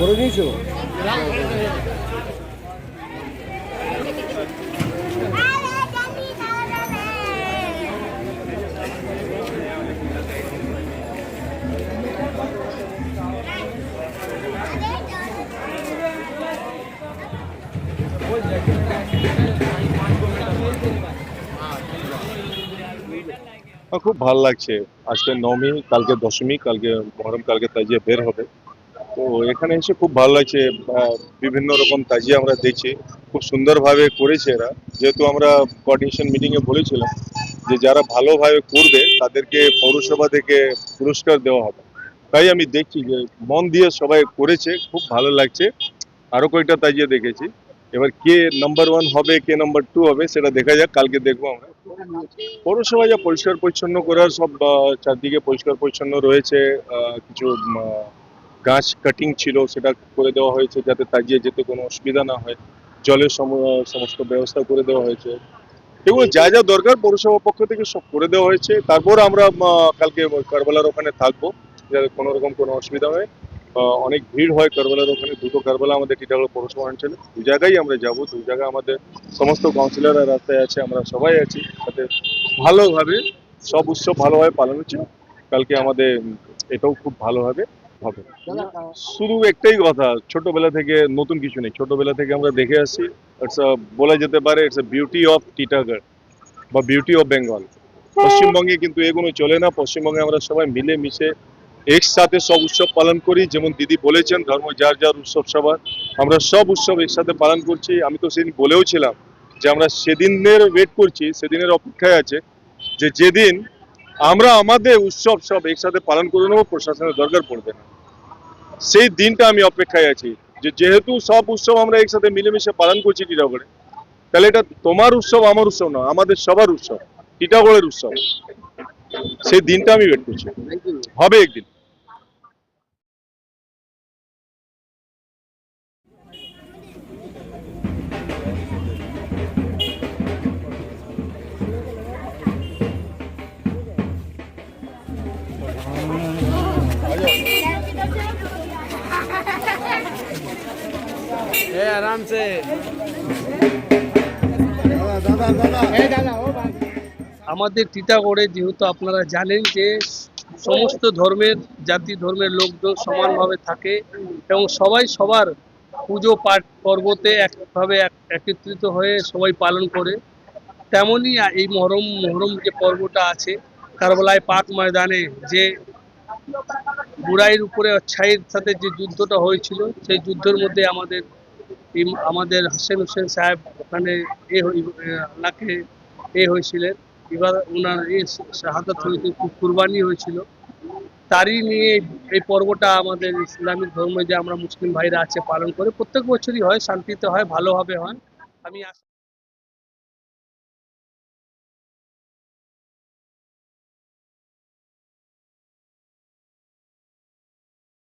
করে দিয়েছ খুব ভালো লাগছে। আজকে নবমী, কালকে দশমী, কালকে মহরম, কালকে তাজিয়া বের হবে। তো এখানে এসে খুব ভালো লাগছে বিভিন্ন রকম তাজিয়া আমরা দেখছি। খুব সুন্দরভাবে করেছে এরা। যেহেতু আমরা কোঅর্ডিনেশন মিটিংয়ে বলেছিলাম যে যারা ভালোভাবে করবে, তাদেরকে পৌরসভা থেকে পুরস্কার দেওয়া হবে। তাই আমি দেখছি যে মন দিয়ে সবাই করেছে, খুব ভালো লাগছে। আরও কয়েকটা তাজিয়া দেখেছি। এবার কে নাম্বার ওয়ান হবে, কে নাম্বার টু হবে, সেটা দেখা যাক, কালকে দেখব আমরা। পৌরসভা যা পরিষ্কার পরিচ্ছন্ন করার সব চারদিকে পরিষ্কার পরিচ্ছন্ন রয়েছে কিছু গাছ কাটিং ছিল, সেটা করে দেওয়া হয়েছে যাতে তাজিয়ে যেতে কোনো অসুবিধা না হয়। জলের সম- সমস্ত ব্যবস্থা করে দেওয়া হয়েছে। এগুলো যা যা দরকার পৌরসভা পক্ষ থেকে সব করে দেওয়া হয়েছে। তারপর আমরা কালকে কারবালার ওখানে থাকব, যাতে কোনো রকম কোনো অসুবিধা হয়। অনেক ভিড় হয় কারবালার ওখানে। দুটো কারবালা আমাদের টিটাগড় পৌরসভা অঞ্চলে। দু জায়গায় আমরা যাব দু জায়গায় আমাদের সমস্ত কাউন্সিলররা রাস্তায় আছে, আমরা সবাই আছি। সাথে ভালোভাবে, সব উৎসব ভালোভাবে পালন হচ্ছে। কালকে আমাদের, এটাও খুব ভালোভাবে হবে। শুধু একটাই কথা, ছোটবেলা থেকে নতুন কিছু নেই। ছোটবেলা থেকে আমরা দেখে আসছি ইটস বলা যেতে পারে it's a beauty of Titagarh বা বিউটি অফ বেঙ্গল পশ্চিমবঙ্গে কিন্তু এগুলো চলে না। পশ্চিমবঙ্গে আমরা সবাই মিলে মিশে একসাথে সব উৎসব পালন করি। যেমন দিদি বলেছেন, ধর্ম যার যার উৎসব সবার। আমরা সব উৎসব একসাথে পালন করছি। আমি তো সেদিন বলেও ছিলাম যে আমরা সেদিনের ওয়েট করছি, সেদিনের অপেক্ষায় আছে যে যেদিন আমরা আমাদের উৎসব সব একসাথে পালন করে নেব, প্রশাসনের দরকার পড়বে না। সেই দিনটা আমি অপেক্ষায় আছি যে যেহেতু সব উৎসব আমরা একসাথে মিলেমিশে পালন করছি টিটাগড়ে তাহলে এটা তোমার উৎসব, আমার উৎসব না আমাদের সবার উৎসব টিটাগড়ের উৎসব। সেই দিনটা আমি ওয়েট করছি। হবে একদিন। ए आराम से দাদা দাদা আমাদের টিটাগড়ে যেহেতু আপনারা জানেন যে সমস্ত ধর্মের জাতি ধর্মের লোকজন সমানভাবে থাকে এবং সবাই সবার পুজো পাঠ পর্বতে একভাবে এক- একত্রিত হয়ে সবাই পালন করে তেমনই এই মহরম মহরম যে পর্বটা আছে কারবালায় পাক ময়দানে যে বুড়াইয়ের উপরে অচ্ছাইয়ের সাথে যে যুদ্ধটা হয়েছিল সেই যুদ্ধের মধ্যে আমাদের ইম- আমাদের হাসেন হোসেন সাহেব ওখানে এ আল্লাহকে এ হয়েছিলেন। এবার ওনার এ শাহাদত হয়েছে কুরবানি হয়েছিল। তারই নিয়ে এই পর্বটা আমাদের ইসলামিক ধর্মে যে আমরা মুসলিম ভাইরা আছে, পালন করে প্রত্যেক বছরই হয়, শান্তিতে হয়, ভালোভাবে হয়। আমি